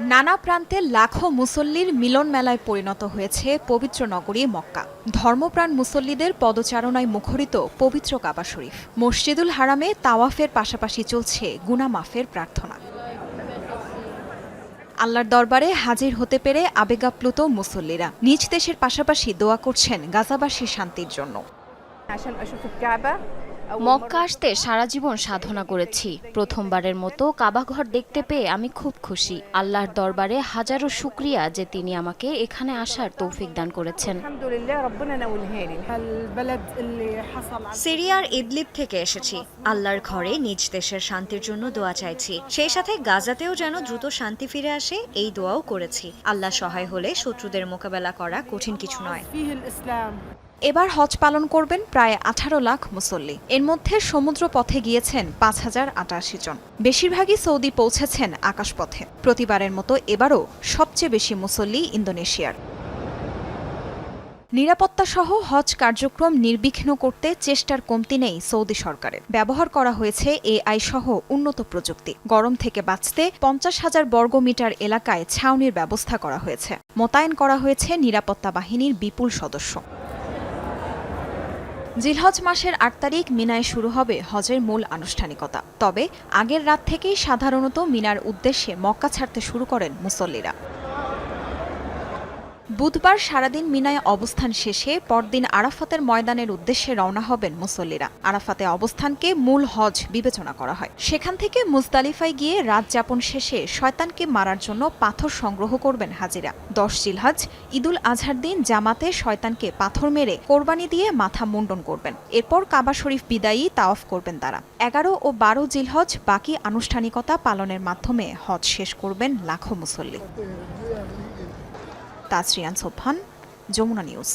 নানা প্রান্তে লাখো মুসল্লির মিলন মেলায় পরিণত হয়েছে পবিত্র নগরী মক্কা। ধর্মপ্রাণ মুসল্লিদের পদচারণায় মুখরিত পবিত্র কাবা শরীফ। মসজিদুল হারামে তাওয়াফের পাশাপাশি চলছে গুনামাফের প্রার্থনা। আল্লাহর দরবারে হাজির হতে পেরে আবেগাপ্লুত মুসল্লিরা। নিজ দেশের পাশাপাশি দোয়া করছেন গাজাবাসীর শান্তির জন্য। মক্কা আসতে সারা জীবন সাধনা করেছি। প্রথমবারের মতো কাবাঘর দেখতে পেয়ে আমি খুব খুশি। আল্লাহর দরবারে হাজারো শুক্রিয়া যে তিনি আমাকে এখানে আসার তৌফিক দান করেছেন। সিরিয়ার ইদলিপ থেকে এসেছি। আল্লাহর ঘরে নিজ দেশের শান্তির জন্য দোয়া চাইছি। সেই সাথে গাজাতেও যেন দ্রুত শান্তি ফিরে আসে এই দোয়াও করেছি। আল্লাহ সহায় হলে শত্রুদের মোকাবেলা করা কঠিন কিছু নয়। এবার হজ পালন করবেন প্রায় আঠারো লাখ মুসল্লি। এর মধ্যে সমুদ্র পথে গিয়েছেন পাঁচ হাজার আটাশি জন। বেশিরভাগই সৌদি পৌঁছেছেন আকাশপথে। প্রতিবারের মতো এবারও সবচেয়ে বেশি মুসল্লি ইন্দোনেশিয়ার। নিরাপত্তা সহ হজ কার্যক্রম নির্বিঘ্ন করতে চেষ্টার কমতি নেই সৌদি সরকারের। ব্যবহার করা হয়েছে এআই সহ উন্নত প্রযুক্তি। গরম থেকে বাঁচতে পঞ্চাশ হাজার বর্গমিটার এলাকায় ছাউনির ব্যবস্থা করা হয়েছে। মোতায়েন করা হয়েছে নিরাপত্তা বাহিনীর বিপুল সদস্য। জিলহজ মাসের আট তারিখ মিনায় শুরু হবে হজের মূল আনুষ্ঠানিকতা। তবে আগের রাত থেকেই সাধারণত মিনার উদ্দেশ্যে মক্কা ছাড়তে শুরু করেন মুসল্লিরা। বুধবার সারাদিন মিনায় অবস্থান শেষে পরদিন আরাফাতের ময়দানের উদ্দেশ্যে রওনা হবেন মুসল্লিরা। আরাফাতে অবস্থানকে মূল হজ বিবেচনা করা হয়। সেখান থেকে মুজদালিফায় গিয়ে রাত যাপন শেষে শয়তানকে মারার জন্য পাথর সংগ্রহ করবেন হাজিরা। দশ জিলহাজ, ঈদুল আজহার দিন জামাতে শয়তানকে পাথর মেরে কোরবানি দিয়ে মাথা মুন্ডন করবেন। এরপর কাবা শরীফ বিদায়ী তাওয়াফ করবেন তারা। এগারো ও বারো জিলহজ বাকি আনুষ্ঠানিকতা পালনের মাধ্যমে হজ শেষ করবেন লাখো মুসল্লি। তাসরিয়ান সোফান যমুনা নিউজ।